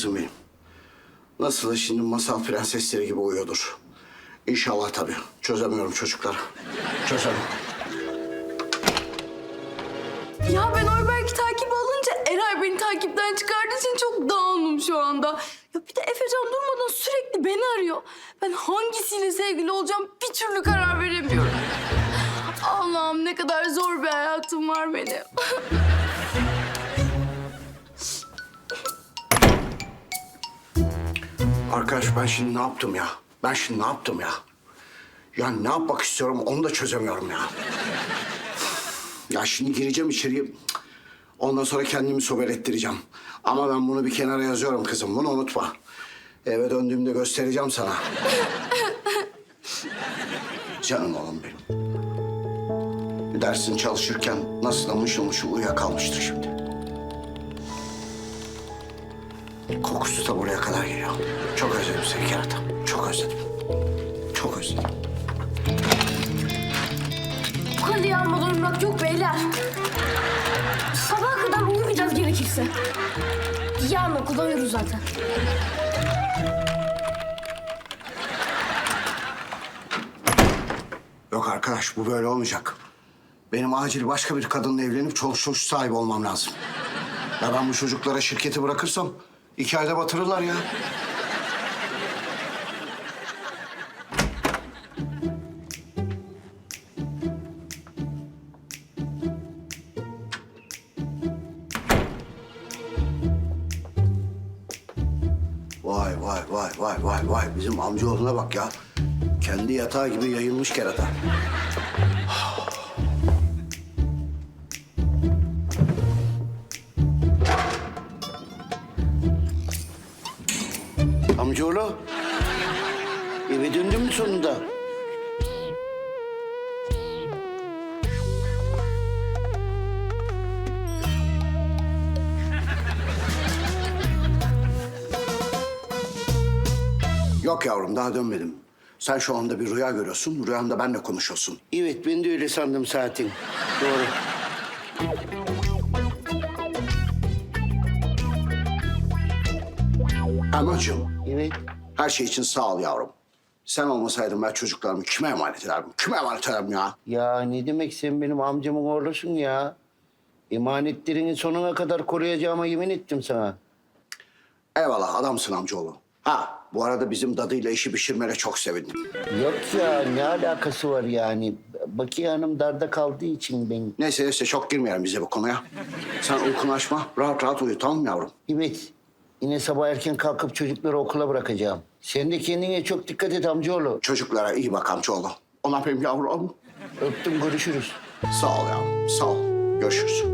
kızım benim. Nasıl şimdi masal prensesleri gibi uyuyordur. İnşallah tabii. Çözemiyorum çocuklar. Çözemiyorum. Ya ben Ayberk'i takip alınca Eray beni takipten çıkardığı için çok dağınım şu anda. Ya bir de Efecan durmadan sürekli beni arıyor. Ben hangisiyle sevgili olacağım bir türlü karar veremiyorum. Allah'ım ne kadar zor bir hayatım var benim. Arkadaş ben şimdi ne yaptım ya? Ben şimdi ne yaptım ya? Ya ne yapmak istiyorum onu da çözemiyorum ya. Ya şimdi gireceğim içeriye. Ondan sonra kendimi sobelettireceğim. Ama ben bunu bir kenara yazıyorum kızım. Bunu unutma. Eve döndüğümde göstereceğim sana. Canım oğlum benim. Dersin çalışırken nasıl da mışıl mışıl uyuyakalmıştır şimdi. Kokusu da buraya kadar geliyor. Çok özledim seni kerata. Çok özledim. Çok özledim. Bu kadar yanmadan uyumak yok beyler. Sabaha kadar uyumayacağız gerekirse. Yarın okulda uyuruz zaten. Yok arkadaş bu böyle olmayacak. Benim acil başka bir kadınla evlenip çoluk çocuk sahibi olmam lazım. Ya ben bu çocuklara şirketi bırakırsam iki ayda batırırlar ya. Vay vay vay vay vay vay bizim amcaoğluna bak ya. Kendi yatağı gibi yayılmış kerata. Amcaoğlu. Eve döndün mü sonunda? Yok yavrum daha dönmedim. Sen şu anda bir rüya görüyorsun. Rüyanda benle konuşuyorsun. Evet ben de öyle sandım zaten. Doğru. Anacığım. Evet. Her şey için sağ ol yavrum. Sen olmasaydın ben çocuklarımı kime emanet ederdim? Kime emanet ederdim ya? Ya ne demek sen benim amcamın oğlusun ya. Emanetlerini sonuna kadar koruyacağıma yemin ettim sana. Eyvallah adamsın amcaoğlu. Ha bu arada bizim dadıyla işi pişirmene çok sevindim. Yok ya ne alakası var yani. Bakiye Hanım darda kaldığı için ben... Neyse neyse çok girmeyelim bize bu konuya. Sen uykunu açma. Rahat rahat uyu tamam mı yavrum? Evet. Yine sabah erken kalkıp çocukları okula bırakacağım. Sen de kendine çok dikkat et amcaoğlu. Çocuklara iyi bak amcaoğlu. Onlar benim yavrum. Öptüm görüşürüz. Sağ ol yavrum sağ ol. Görüşürüz.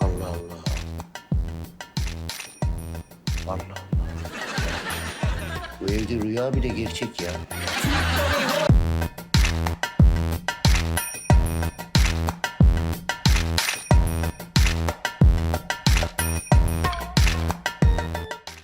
Allah Allah. Allah Allah. Bu evde rüya bile gerçek ya.